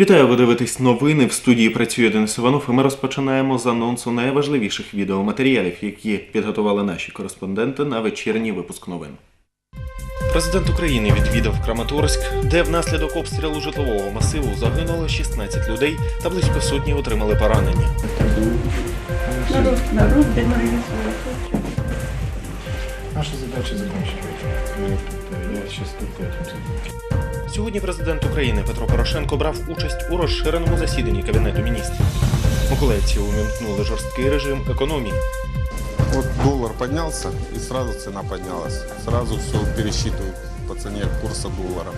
Вітаю, ви дивитесь новини. В студії працює Денис Іванов. І ми розпочинаємо з анонсу найважливіших відеоматеріалів, які підготували наші кореспонденти на вечірній випуск новин. Президент України відвідав Краматорськ, де внаслідок обстрілу житлового масиву загинуло 16 людей та близько сотні отримали поранення. Народ, народ деморализует. Наша задача закончить войну. Мы тут, э, Я сейчас только этим займусь. Сьогодні президент України Петро Порошенко брав участь у розширеному засіданні Кабінету міністрів. Миколаївці увімкнули жорсткий режим економії. Вот доллар поднялся, и сразу цена поднялась. Сразу все пересчитывают по цене курса доллара.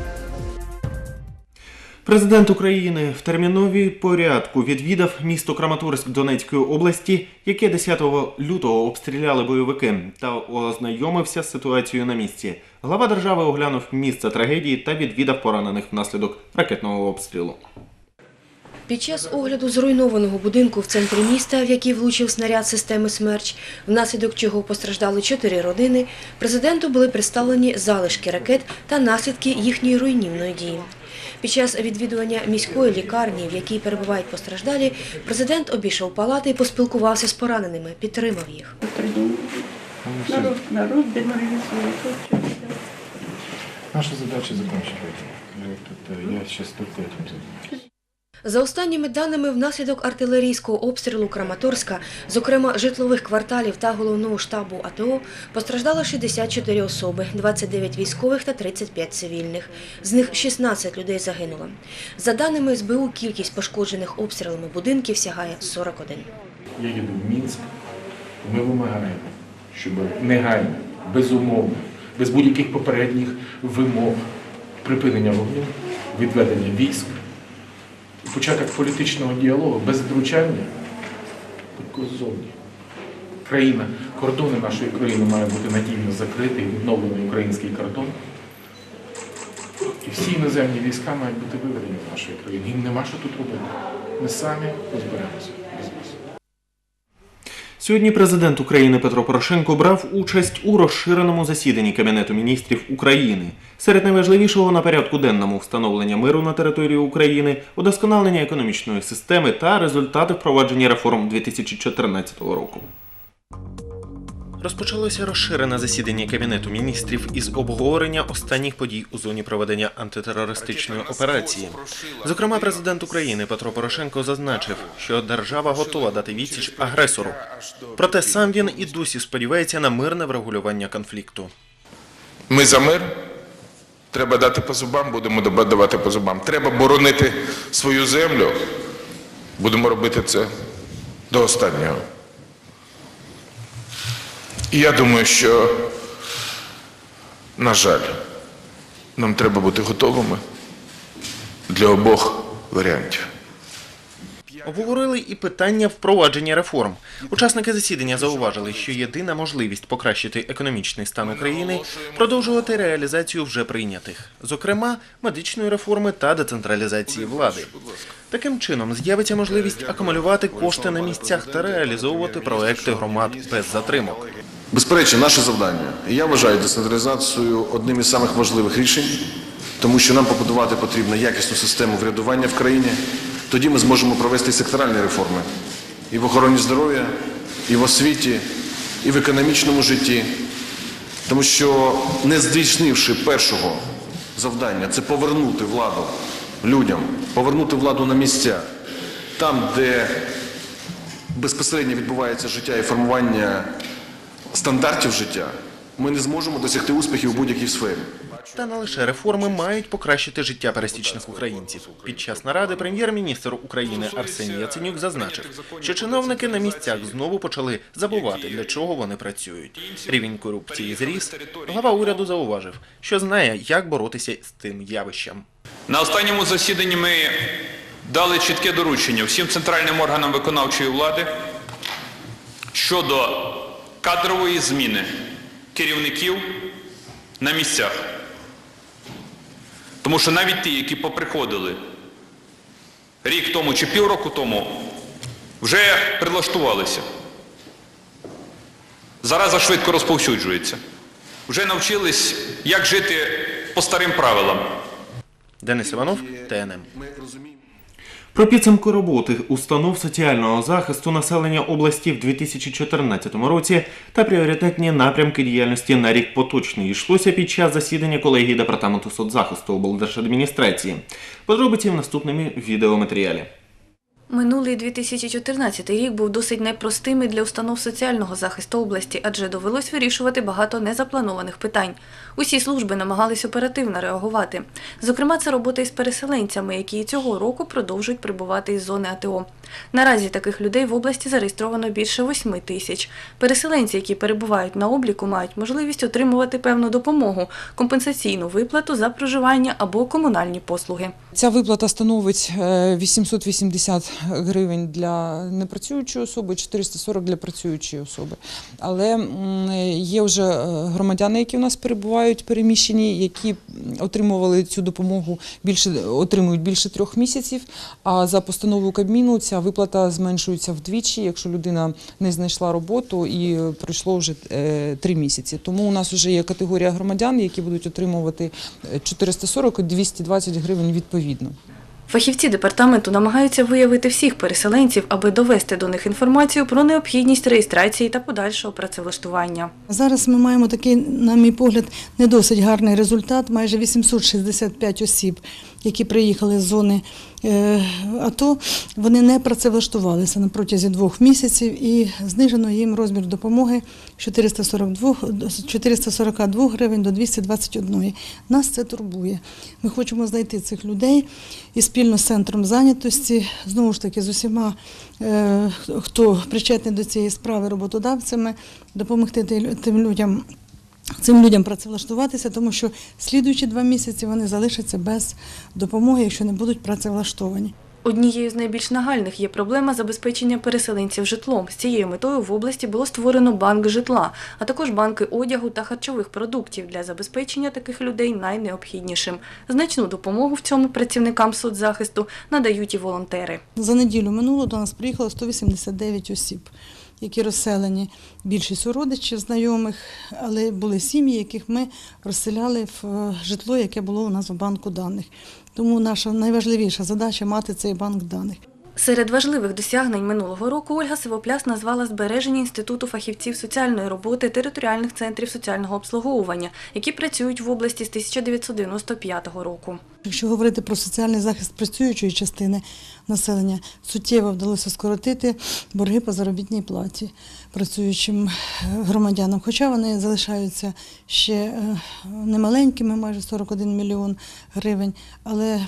Президент України в терміновій порядку відвідав місто Краматорськ Донецької області, яке 10 лютого обстріляли бойовики, та ознайомився з ситуацією на місці. Глава держави оглянув місце трагедії та відвідав поранених внаслідок ракетного обстрілу. Під час огляду зруйнованого будинку в центрі міста, в який влучив снаряд системи «Смерч», внаслідок чого постраждали чотири родини, президенту були представлені залишки ракет та наслідки їхньої руйнівної дії. Під час відвідування міської лікарні, в якій перебувають постраждалі, президент обійшов палати і поспілкувався з пораненими, підтримав їх. Народ, народ деморализует. Вот в чём дело. Наша задача закончить войну. Мы тут, э, Я сейчас только этим займусь. За останніми даними, внаслідок артилерійського обстрілу Краматорська, зокрема житлових кварталів та головного штабу АТО, постраждало 64 особи, 29 військових та 35 цивільних. З них 16 людей загинуло. За даними СБУ, кількість пошкоджених обстрілами будинків сягає 41. Я їду в Мінськ. Ми вимагаємо, щоб негайно, безумовно, без будь-яких попередніх вимог припинення вогню, відведення військ, початок політичного діалогу без втручання ззовні. Країна, кордони нашої країни мають бути надійно закритий, відновлений український кордон. І всі іноземні війська мають бути виведені з нашої країни. Їм нема що тут робити. Ми самі розберемося. Сьогодні президент України Петро Порошенко брав участь у розширеному засіданні Кабінету міністрів України. Серед найважливішого на порядку денному встановлення миру на території України, удосконалення економічної системи та результати впровадження реформ 2014 року. Розпочалося розширене засідання Кабінету міністрів із обговорення останніх подій у зоні проведення антитерористичної операції. Зокрема, президент України Петро Порошенко зазначив, що держава готова дати відсіч агресору. Проте сам він і досі сподівається на мирне врегулювання конфлікту. Ми за мир. Треба дати по зубам, будемо давати по зубам. Треба боронити свою землю. Будемо робити це до останнього. І я думаю, що, на жаль, нам треба бути готовими для обох варіантів. Обговорили і питання впровадження реформ. Учасники засідання зауважили, що єдина можливість покращити економічний стан України продовжувати реалізацію вже прийнятих, зокрема медичної реформи та децентралізації влади. Таким чином з'явиться можливість акумулювати кошти на місцях та реалізовувати проекти громад без затримок. Безперечно, наше завдання. І я вважаю децентралізацію одним із самих важливих рішень, тому що нам побудувати потрібно якісну систему врядування в країні. Тоді ми зможемо провести секторальні реформи і в охороні здоров'я, і в освіті, і в економічному житті. Тому що не здійснивши першого завдання, це повернути владу людям, повернути владу на місця, там, де безпосередньо відбувається життя і формування стандартів життя, ми не зможемо досягти успіхів у будь-якій сфері. Та не лише реформи мають покращити життя пересічних українців. Під час наради прем'єр-міністр України Арсеній Яценюк зазначив, що чиновники на місцях знову почали забувати, для чого вони працюють. Рівень корупції зріс. Глава уряду зауважив, що знає, як боротися з тим явищем. На останньому засіданні ми дали чітке доручення всім центральним органам виконавчої влади щодо кадрової зміни керівників на місцях. Тому що навіть ті, які поприходили рік тому чи півроку тому, вже прилаштувалися. Зараза швидко розповсюджується. Вже навчились, як жити по старим правилам. Денис Іванов, ТНМ. Про підсумки роботи установ соціального захисту населення області в 2014 році та пріоритетні напрямки діяльності на рік поточний йшлося під час засідання колегії департаменту соцзахисту облдержадміністрації. Подробиці в наступному відеоматеріалі. Минулий 2014 рік був досить непростим і для установ соціального захисту області, адже довелось вирішувати багато незапланованих питань. Усі служби намагались оперативно реагувати. Зокрема, це робота із переселенцями, які і цього року продовжують прибувати із зони АТО. Наразі таких людей в області зареєстровано більше 8 тисяч. Переселенці, які перебувають на обліку, мають можливість отримувати певну допомогу, компенсаційну виплату за проживання або комунальні послуги. Ця виплата становить е, 880 гривень для непрацюючої особи, 440 для працюючої особи. Але є вже е, громадяни, які у нас перебувають переміщені, які отримували цю допомогу більше отримують більше трьох місяців. А за постановою Кабміну ця виплата зменшується вдвічі, якщо людина не знайшла роботу і пройшло вже е, три місяці. Тому у нас вже є категорія громадян, які будуть отримувати е, 440 і 220 гривень відповідно. Фахівці департаменту намагаються виявити всіх переселенців, аби довести до них інформацію про необхідність реєстрації та подальшого працевлаштування. Зараз ми маємо такий, на мій погляд, не досить гарний результат. Майже 865 осіб, які приїхали з зони АТО, вони не працевлаштувалися на протязі двох місяців і знижено їм розмір допомоги з 442, 442 гривень до 221. Нас це турбує. Ми хочемо знайти цих людей і спільно з центром зайнятості, знову ж таки, з усіма, е, хто причетний до цієї справи роботодавцями, допомогти тим людям. Цим людям працевлаштуватися, тому що слідуючі два місяці вони залишаться без допомоги, якщо не будуть працевлаштовані. Однією з найбільш нагальних є проблема забезпечення переселенців житлом. З цією метою в області було створено банк житла, а також банки одягу та харчових продуктів для забезпечення таких людей найнеобхіднішим. Значну допомогу в цьому працівникам соцзахисту надають і волонтери. За неділю минуло до нас приїхало 189 осіб, які розселені. Більшість у родичів, знайомих, але були сім'ї, яких ми розселяли в е, житло, яке було у нас в банку даних. Тому наша найважливіша задача мати цей банк даних. Серед важливих досягнень минулого року Ольга Сивопляс назвала збереження інституту фахівців соціальної роботи територіальних центрів соціального обслуговування, які працюють в області з 1995 року. Якщо говорити про соціальний захист працюючої частини населення, суттєво вдалося скоротити борги по заробітній платі працюючим е, громадянам. Хоча вони залишаються ще е, немаленькими, майже 41 мільйон гривень, але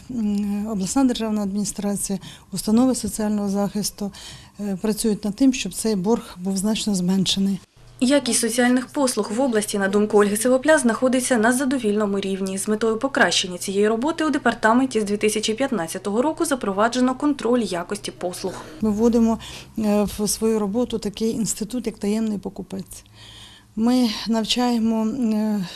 обласна державна адміністрація, установи соціального захисту е, працюють над тим, щоб цей борг був значно зменшений. Якість соціальних послуг в області, на думку Ольги Сивопляс, знаходиться на задовільному рівні. З метою покращення цієї роботи у департаменті з 2015 року запроваджено контроль якості послуг. Ми вводимо е, в свою роботу такий інститут, як таємний покупець. Ми навчаємо е,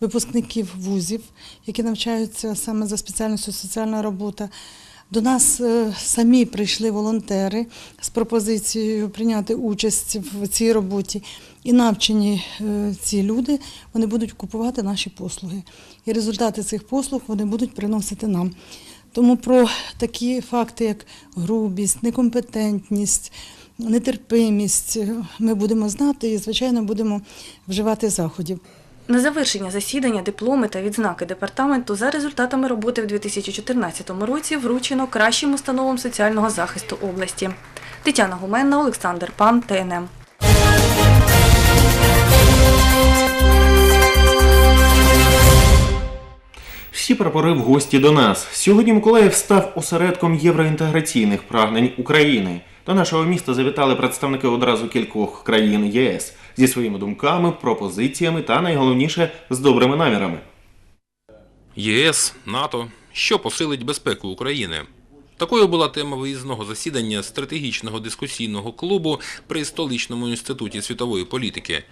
випускників вузів, які навчаються саме за спеціальністю соціальна робота. До нас е, самі прийшли волонтери з пропозицією прийняти участь в цій роботі. І навчені е, ці люди вони будуть купувати наші послуги. І результати цих послуг вони будуть приносити нам. Тому про такі факти, як грубість, некомпетентність, нетерпимість, е, ми будемо знати і, звичайно, будемо вживати заходів. На завершення засідання дипломи та відзнаки департаменту за результатами роботи в 2014 році вручено кращим установам соціального захисту області. Тетяна Гуменна, Олександр Пан, ТНМ. Всі прапори в гості до нас. Сьогодні Миколаїв став осередком євроінтеграційних прагнень України. До нашого міста завітали представники одразу кількох країн ЄС зі своїми думками, пропозиціями та найголовніше з добрими намірами. ЄС, НАТО, що посилить безпеку України. Такою була тема виїзного засідання стратегічного дискусійного клубу при столичному інституті світової політики.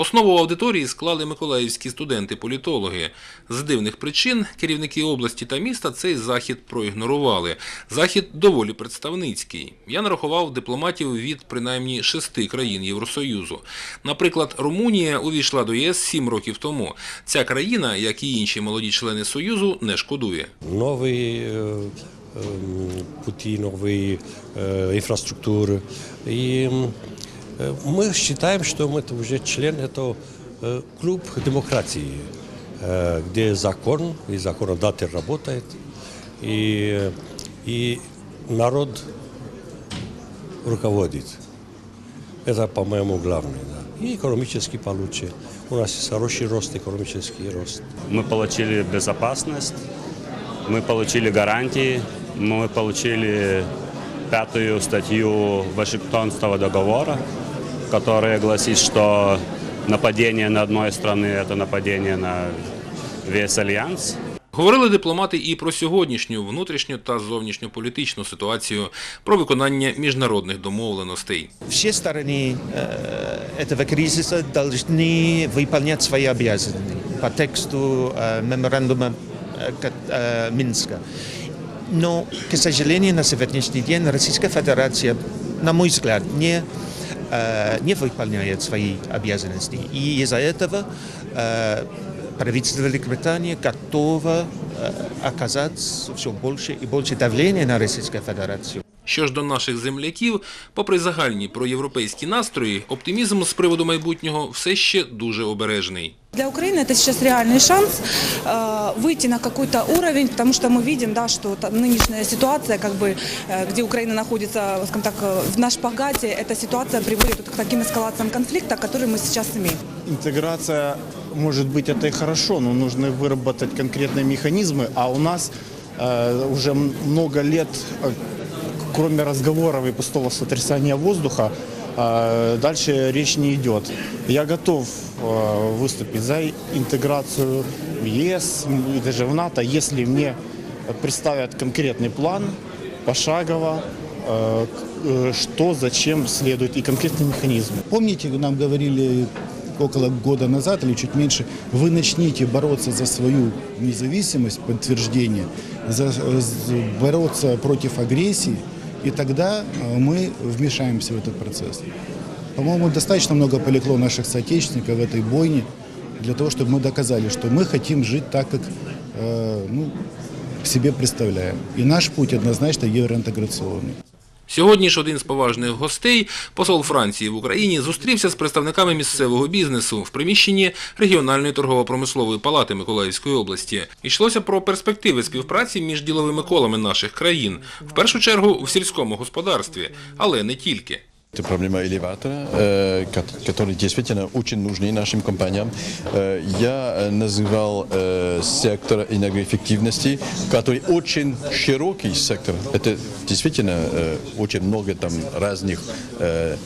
Основу аудиторії склали миколаївські студенти-політологи. З дивних причин керівники області та міста цей захід проігнорували. Захід доволі представницький. Я нарахував дипломатів від принаймні шести країн Євросоюзу. Наприклад, Румунія увійшла до ЄС сім років тому. Ця країна, як і інші молоді члени Союзу, не шкодує. новые э, эм, пути, новые э, инфраструктуры. И м, э, мы считаем, что мы это уже член этого э, клуб демократии, э, где закон и законодатель работает, и, и народ руководит. Это, по-моему, главное. Да. И экономически получше. У нас есть хороший рост, экономический рост. Мы получили безопасность, мы получили гарантии, мы получили пятую статью Вашингтонского договора, которая гласит, что нападение на одной страны – это нападение на весь альянс. Говорили дипломати і про сьогоднішню внутрішню та зовнішньополітичну ситуацію, про виконання міжнародних домовленостей. Все стороны э, этого кризиса должны выполнять свои обязанности по тексту э, меморандума э, ка- э, Минска. Но, к сожалению, на сегодняшний день Российская Федерация, на мой взгляд, не, э, не выполняет свои обязанности. И из-за этого э, правительство Великобритании готово э, оказать все больше и больше давления на Российскую Федерацию. Що ж до наших земляків, попри загальні проєвропейські настрої, оптимізм з приводу майбутнього все ще дуже обережний. Для Украины это сейчас реальный шанс э, выйти на какой-то уровень, потому что мы видим, да, что та- нынешняя ситуация, как бы, э, где Украина находится, скажем так, э, в на шпагате, эта ситуация приводит вот к таким эскалациям конфликта, которые мы сейчас имеем. Интеграция, может быть, это и хорошо, но нужно выработать конкретные механизмы, а у нас э, уже м- много лет, э, кроме разговоров и пустого сотрясания воздуха, э, дальше речь не идет. Я готов э, выступить за интеграцию в ЕС и даже в НАТО, если мне представят конкретный план, пошагово, э, к- э, что, зачем следует и конкретные механизмы. Помните, нам говорили около года назад или чуть меньше, вы начните бороться за свою независимость, подтверждение, за, з- бороться против агрессии, и тогда э, мы вмешаемся в этот процесс. По-моему, достаточно много полегло наших соотечественников в этой бойне для того, чтобы мы доказали, что мы хотим жить так, как э, ну, себе представляем. И наш путь однозначно евроинтеграционный. Сьогодні ж один з поважних гостей, посол Франції в Україні, зустрівся з представниками місцевого бізнесу в приміщенні регіональної торгово-промислової палати Миколаївської області. Йшлося про перспективи співпраці між діловими колами наших країн, в першу чергу в сільському господарстві, але не тільки. Это проблема элеватора, э, ко- который действительно очень нужны нашим компаниям. Э, Я э, называл э, сектор энергоэффективности, который очень широкий сектор. Это действительно э, очень много там разных э,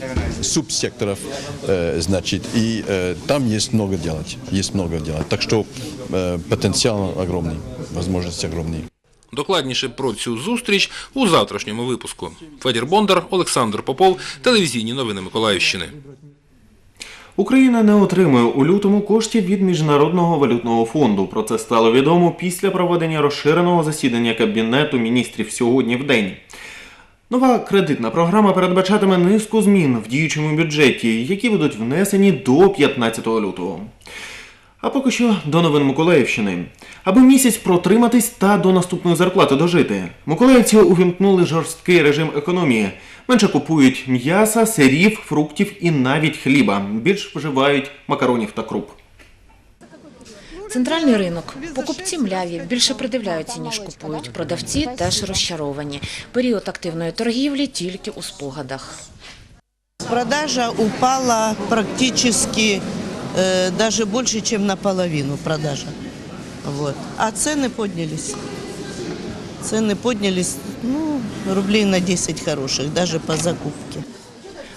субсекторов, э, значит, и э, там есть много делать, есть много делать. Так что э, потенциал огромный, возможности огромные. Докладніше про цю зустріч у завтрашньому випуску. Федір Бондар, Олександр Попов, телевізійні новини Миколаївщини. Україна не отримує у лютому коштів від Міжнародного валютного фонду. Про це стало відомо після проведення розширеного засідання Кабінету міністрів сьогодні в день. Нова кредитна програма передбачатиме низку змін в діючому бюджеті, які будуть внесені до 15 лютого. А поки що до новин Миколаївщини. Аби місяць протриматись та до наступної зарплати дожити. Миколаївці увімкнули жорсткий режим економії. Менше купують м'яса, сирів, фруктів і навіть хліба. Більш вживають макаронів та круп. Центральний ринок. Покупці мляві, більше придивляються, ніж купують. Продавці теж розчаровані. Період активної торгівлі тільки у спогадах. Продажа упала практически э, даже больше, чем наполовину продажа. Вот. А цены поднялись. Цены поднялись, ну, рублей на 10 хороших, даже по закупке.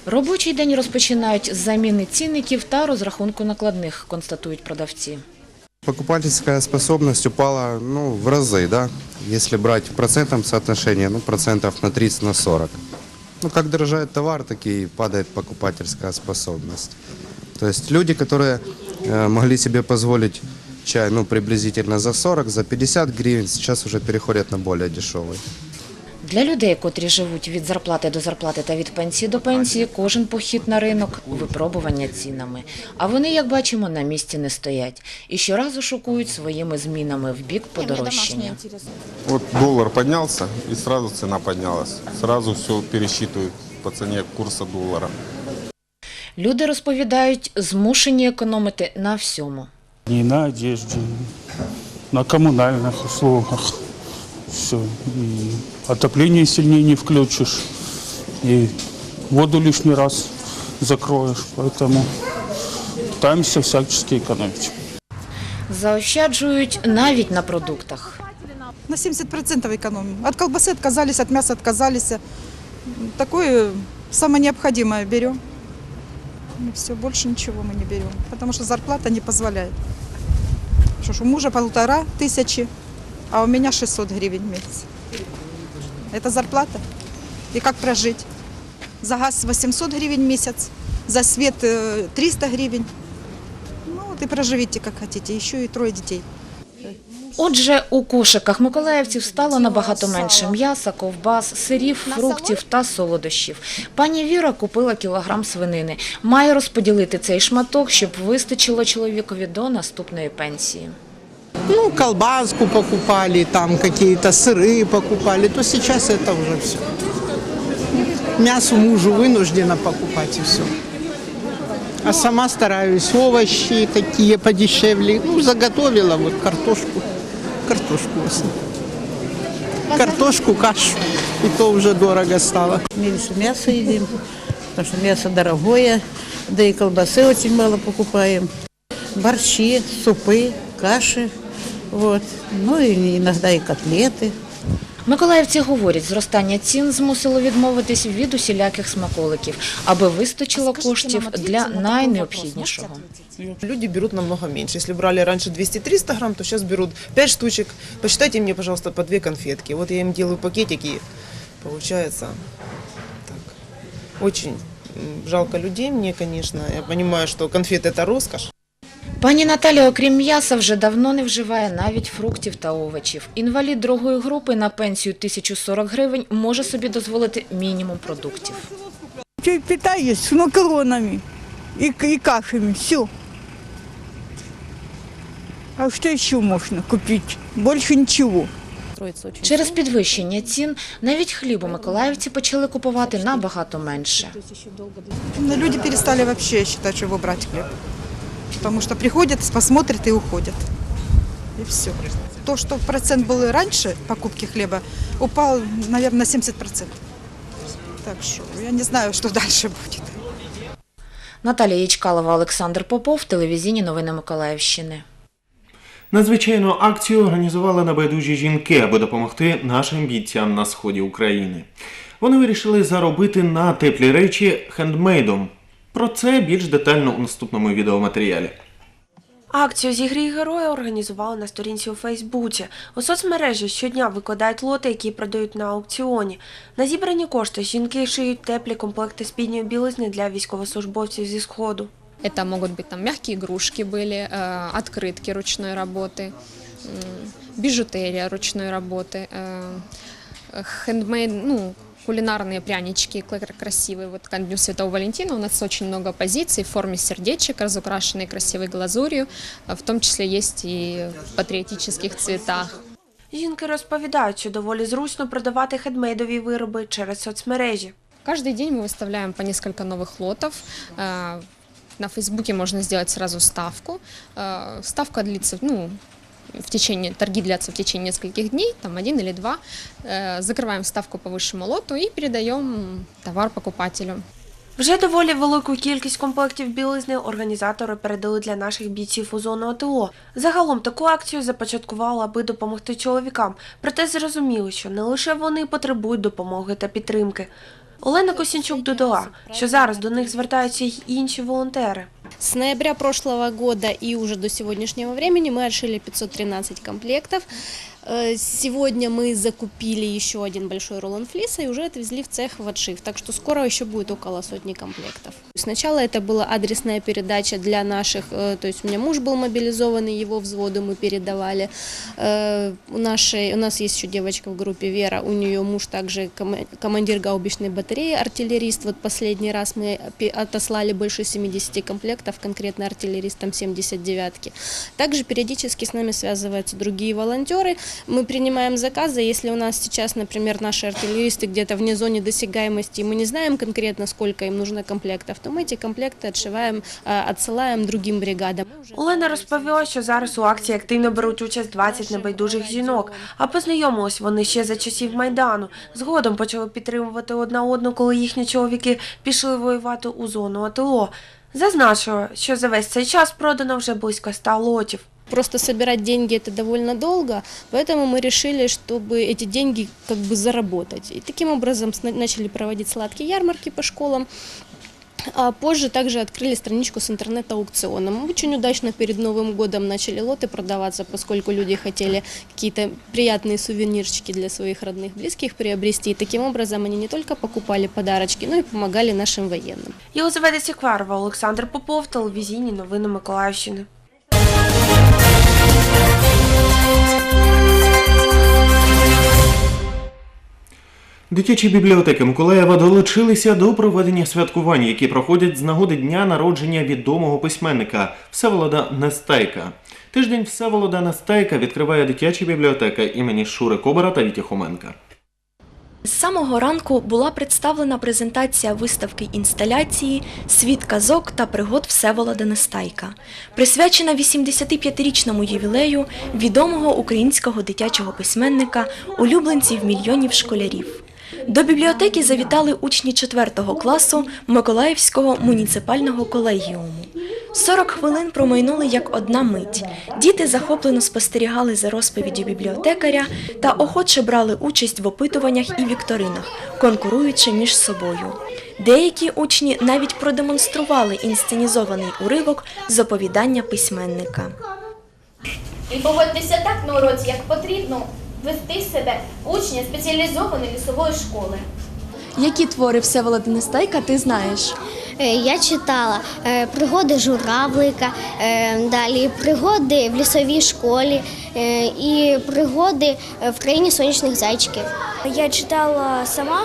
Робочий день розпочинають з заміни цінників та розрахунку накладних, констатують продавці. Покупательская способность упала ну, в разы, да, если брать в процентном соотношении, ну, процентов на 30, на 40. Ну, как дорожает товар, так и падает покупательская способность. То есть люди, которые э, могли себе позволить чай ну, приблизительно за 40, за 50 гривен, сейчас уже переходят на более дешевый. Для людей, котрі живуть від зарплати до зарплати та від пенсії до пенсії, кожен похід на ринок випробування цінами. А вони, як бачимо, на місці не стоять і щоразу шокують своїми змінами в бік подорожчання. Вот доллар поднялся, и сразу цена поднялась. Сразу все пересчитывают по цене курса доллара. Люди розповідають, змушені економити на всьому. И на одежде, на коммунальных услугах. Все. И отопление сильнее не включишь. И воду лишний раз закроешь. Поэтому пытаемся всячески экономить. Заощаджують навіть на продуктах. На 70% экономим. От колбасы отказались, от мяса отказались. Такое самое необходимое берем. И все, больше ничего мы не берем. Потому что зарплата не позволяет. Что ж, у мужа полтора тысячи, а у меня 600 гривен в месяц. Это зарплата. И как прожить? За газ 800 гривен в месяц, за свет э, 300 гривен. Ну вот и проживите как хотите. Еще и трое детей. Отже, у кошиках миколаївців стало набагато менше м'яса, ковбас, сирів, фруктів та солодощів. Пані Віра купила кілограм свинини. Має розподілити цей шматок, щоб вистачило чоловікові до наступної пенсії. Ну, колбаску покупали, там какие-то сыры покупали, то сейчас это уже все. Мясо мужу вынуждена покупать и все. А сама стараюсь овощи такие подешевле. Ну, заготовила вот картошку. Картошку в основном. Картошку, кашу. И то уже дорого стало. Меньше мяса едим, потому что мясо дорогое, да и колбасы очень мало покупаем. Борщи, супы, каши, вот. Ну и иногда и котлеты. Миколаївці говорять, зростання цін змусило відмовитись від усіляких смаколиків, аби вистачило коштів для найнеобхіднішого. Люди берут намного меньше. Если брали раньше 200-300 грамм, то сейчас берут 5 штучек. Посчитайте мне, пожалуйста, по две конфетки. Вот я им делаю пакетики. Получается так. Очень жалко людей мне, конечно. Я понимаю, что конфеты это роскошь. Пані Наталя, окрім м'яса, вже давно не вживає навіть фруктів та овочів. Інвалід другої групи на пенсію 1040 гривень може собі дозволити мінімум продуктів. Питаюсь макаронами и, и кашами, все. А что еще можно купить? Больше ничего. Через підвищення цін навіть хлібу миколаївці почали купувати набагато менше. Люди перестали вообще считать, что его брать хлеб. Потому что приходят, посмотрят и уходят. И все. То, что процент был и раньше покупки хлеба, упал, наверное, на 70%. Так что я не знаю, что дальше будет. Наталія Ячкалова, Олександр Попов, телевізійні новини Миколаївщини. Надзвичайну акцію організували небайдужі жінки, аби допомогти нашим бійцям на сході України. Вони вирішили заробити на теплі речі хендмейдом. Про це більш детально у наступному відеоматеріалі. Акцію «Зігрій героя організували на сторінці у Фейсбуці. У соцмережі щодня викладають лоти, які продають на аукціоні. На зібрані кошти жінки шиють теплі комплекти спідньої білизни для військовослужбовців зі Сходу. Это могут быть там мягкие игрушки были, э, открытки ручной работы, м, бижутерия ручной работы, э, хендмейд, ну, кулинарные прянички кла- красивые. Вот к Дню Святого Валентина у нас очень много позиций в форме сердечек, разукрашенные красивой глазурью. А В том числе есть и в патриотических цветах. Жінки розповідають, що доволі зручно продавати хендмейдові вироби через соцмережі. Каждый день мы выставляем по несколько новых лотов. Э, На Фейсбуке можно сделать сразу ставку. Э, Ставка длится, ну, в течение, торги длятся в течение нескольких дней, там один или два. Э, Закрываем ставку по высшему лоту и передаем товар покупателю. Вже доволі велику кількість комплектів білизни організатори передали для наших бійців у зону АТО. Загалом таку акцію започаткували, аби допомогти чоловікам. Проте зрозуміли, що не лише вони потребують допомоги та підтримки. Олена Косінчук додала, що зараз до них звертаються й інші волонтери. С ноября прошлого года и уже до сегодняшнего времени мы отшили 513 комплектов. Э, Сегодня мы закупили еще один большой рулон флиса и уже отвезли в цех в отшив, так что скоро еще будет около сотни комплектов. Сначала это была адресная передача для наших, э, то есть у меня муж был мобилизованный, его взводу мы передавали. Э, У, нашей, у нас есть еще девочка в группе Вера, у нее муж также кома- командир гаубичной батареи, артиллерист. Вот последний раз мы отослали больше 70 комплектов, конкретно артиллеристам 79-ки. Также периодически с нами связываются другие волонтеры. Мы принимаем заказы, если у нас сейчас, например, наши артиллеристы где-то вне зоны досягаемости, и мы не знаем конкретно, сколько им нужно комплектов, то мы эти комплекты отшиваем, а, отсылаем другим бригадам. Олена розповіла, що зараз у акції активно беруть участь 20 небайдужих жінок, а познайомились вони ще за часів Майдану. Згодом почали підтримувати одна одну, коли їхні чоловіки пішли воювати у зону АТО. Зазначила, що за весь цей час продано вже близько 100 лотів. Просто собирать деньги это довольно долго, поэтому мы решили, чтобы эти деньги как бы заработать. И таким образом сна- начали проводить сладкие ярмарки по школам. А позже также открыли страничку с интернет-аукционом. Очень удачно перед Новым годом начали лоты продаваться, поскольку люди хотели какие-то приятные сувенирчики для своих родных, близких приобрести. И таким образом они не только покупали подарочки, но и помогали нашим военным. Єлизавета Сікварова, Олександр Попов, телевізійні новини Миколаївщини. Дитячі бібліотеки Миколаєва долучилися до проведення святкувань, які проходять з нагоди дня народження відомого письменника Всеволода Нестайка. Тиждень Всеволода Нестайка відкриває дитяча бібліотека імені Шури Кобара та Віті Хоменка. З самого ранку була представлена презентація виставки інсталяції Світ казок та пригод Всеволода Нестайка, присвячена 85-річному ювілею відомого українського дитячого письменника, улюбленців мільйонів школярів. До бібліотеки завітали учні 4 класу Миколаївського муніципального колегіуму. 40 хвилин промайнули як одна мить. Діти захоплено спостерігали за розповіддю бібліотекаря та охоче брали участь в опитуваннях і вікторинах, конкуруючи між собою. Деякі учні навіть продемонстрували інсценізований уривок з оповідання письменника. І поводьтеся так на уроці, як потрібно вести себе учня спеціалізованої лісової школи. Які твори Всеволода Нестайка ти знаєш? Е, Я читала е, пригоди журавлика, е, далі пригоди в лісовій школі і пригоди в країні сонячних зайчиків. Я читала сама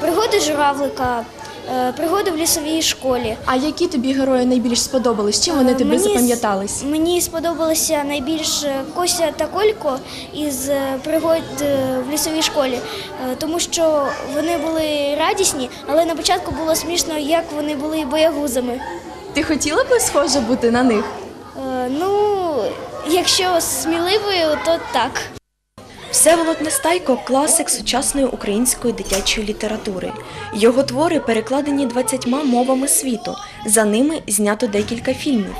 пригоди журавлика, пригоди в лісовій школі. А які тобі герої найбільш сподобались? Чим вони Е, тобі мені запам'ятались? Мені сподобалося найбільше Кося та Колько із е, пригод е, в лісовій школі, е, тому що вони були радісні, але на початку було смішно, як вони були боягузами. Ти хотіла би схоже бути на них? Е, Ну, якщо сміливою, то так. Всеволод Нестайко класик сучасної української дитячої літератури. Його твори перекладені 20 мовами світу. За ними знято декілька фільмів.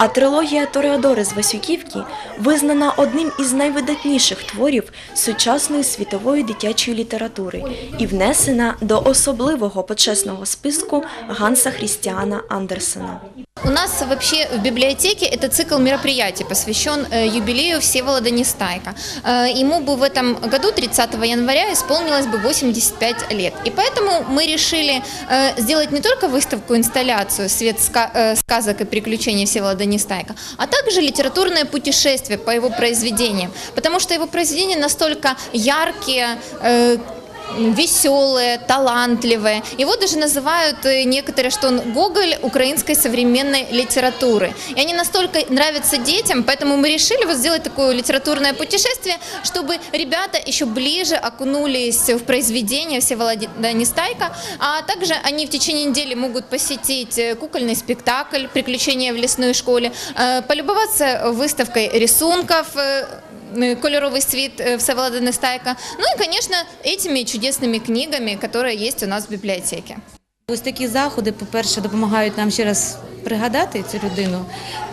А трилогія Тореадори з Васюківки визнана одним із найвидатніших творів сучасної світової дитячої літератури і внесена до особливого почесного списку Ганса Хрістіана Андерсена. У нас вообще в библиотеке это цикл мероприятий, посвящен э, юбилею Всеволода Нестайка. Э, ему бы в этом году, 30 января, исполнилось бы 85 лет. И поэтому мы решили э, сделать не только выставку-инсталляцию «Свет ска- э, сказок и приключений Всеволода Нестайка», а также литературное путешествие по его произведениям. Потому что его произведения настолько яркие, э, веселые, талантливые. Его даже называют э, некоторые, что он Гоголь украинской современной литературы. И они настолько нравятся детям, поэтому мы решили вот сделать такое литературное путешествие, чтобы ребята еще ближе окунулись в произведения Всеволода Нестайка, а также они в течение недели могут посетить э, кукольный спектакль «Приключения в лесной школе», э, полюбоваться выставкой рисунков, кольоровый свет э, Всеволода Нестайка. Ну и, конечно, этими чудесными книгами, которые есть у нас в библиотеке. Ось такі заходи, по-перше, допомагають нам ще раз пригадати цю людину.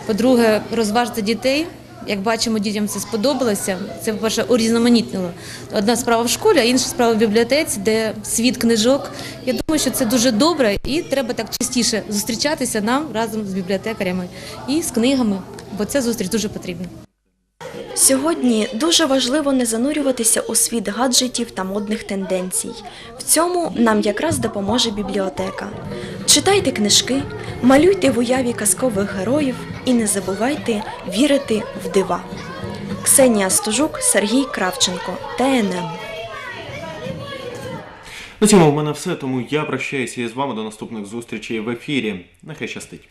По-друге, розважити дітей Як бачимо, дітям це сподобалося. Це, по-перше, урізноманітнило. Одна справа в школі, а інша справа в бібліотеці, де світ книжок. Я думаю, що це дуже добре і треба так частіше зустрічатися нам разом з бібліотекарями і з книгами, бо ця зустріч дуже потрібна. Сьогодні дуже важливо не занурюватися у світ гаджетів та модних тенденцій. В цьому нам якраз допоможе бібліотека. Читайте книжки, малюйте в уяві казкових героїв і не забувайте вірити в дива. Ксенія Стужук, Сергій Кравченко, ТНМ. На цьому в мене все, тому я прощаюся із вами до наступних зустрічей в ефірі. Нехай щастить.